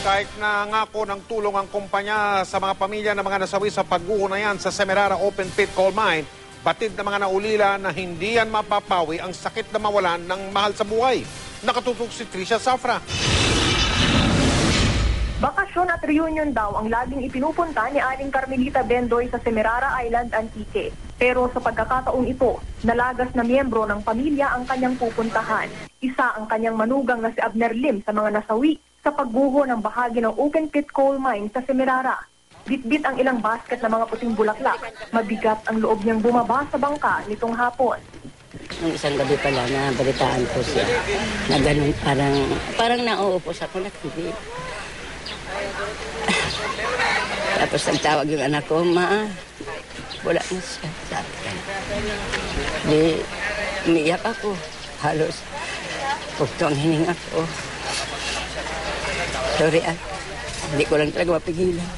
Kahit na ngako ng tulong ang kumpanya sa mga pamilya ng mga nasawi sa pagguho na yan sa Semerara Open Pit Coal Mine, batid ng mga naulila na hindi yan mapapawi ang sakit na mawalan ng mahal sa buhay. Nakatutok si Tricia Safra. Bakasyon at reunion daw ang laging ipinupunta ni Aling Carmelita Bendoy sa Semerara Island, Antique. Pero sa pagkakataong ito, nalagas na miyembro ng pamilya ang kanyang pupuntahan. Isa ang kanyang manugang na si Abner Lim sa mga nasawi sa pagguho ng bahagi ng open pit coal mine sa Semerara. Bitbit ang ilang basket ng mga puting bulaklak. Mabigat ang loob niyang bumaba sa bangka nitong hapon. Nung isang gabi pala na balitaan ko siya na ganun parang parang nauupos ako na TV. Tapos nagtawag yung anak ko, ma, wala na siya. Sabi ka Di, umiyak ako. Halos, pugto ang hininga ko. Sorry ah, hindi ko lang talaga mapigilan.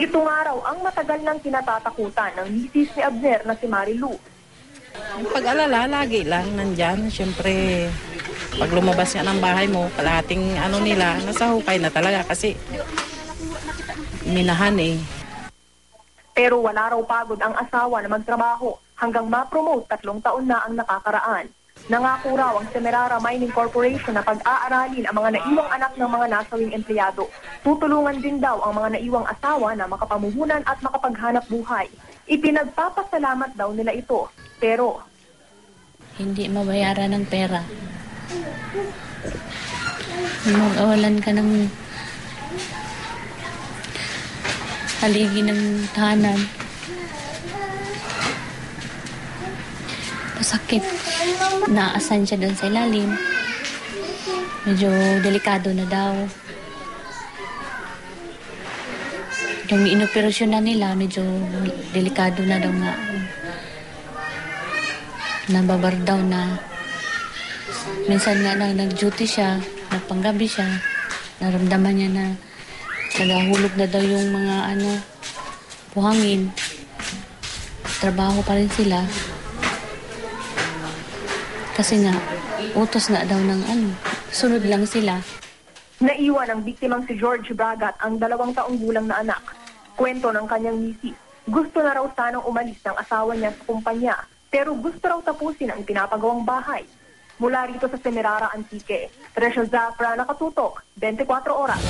Ito nga raw ang matagal nang kinatatakutan ng misis ni Abner na si Marilu. Ang pag-alala, lagi lang nandyan. Siyempre, pag lumabas ka ng bahay mo, kalahating ano nila, nasa hukay na talaga kasi minahan eh. Pero wala raw pagod ang asawa na magtrabaho hanggang ma-promote tatlong taon na ang nakakaraan. Nangako raw ang Semerara Mining Corporation na pag-aaralin ang mga naiwang anak ng mga nasawing empleyado. Tutulungan din daw ang mga naiwang asawa na makapamuhunan at makapaghanap buhay. Ipinagpapasalamat daw nila ito. Pero hindi mabayaran ng pera. Mag-awalan ka ng haligi ng tahanan. Masakit. Naasan siya doon sa ilalim. Medyo delikado na daw. Yung inoperasyon na nila, medyo delikado na daw nga. Nababar daw na. Minsan nga na nag-duty siya, nagpanggabi siya. Naramdaman niya na nagahulog na daw yung mga ano, buhangin. Trabaho pa rin sila. Kasi nga, utos nga daw ng ano, sunod lang sila. naiwan ang biktimang si George Bragat ang dalawang taong gulang na anak. Kwento ng kanyang misis. Gusto na raw sanang umalis ng asawa niya sa kumpanya, pero gusto raw tapusin ang pinapagawang bahay. Mula rito sa Semerara Antique, Tresha Zafra, nakatutok, 24 oras.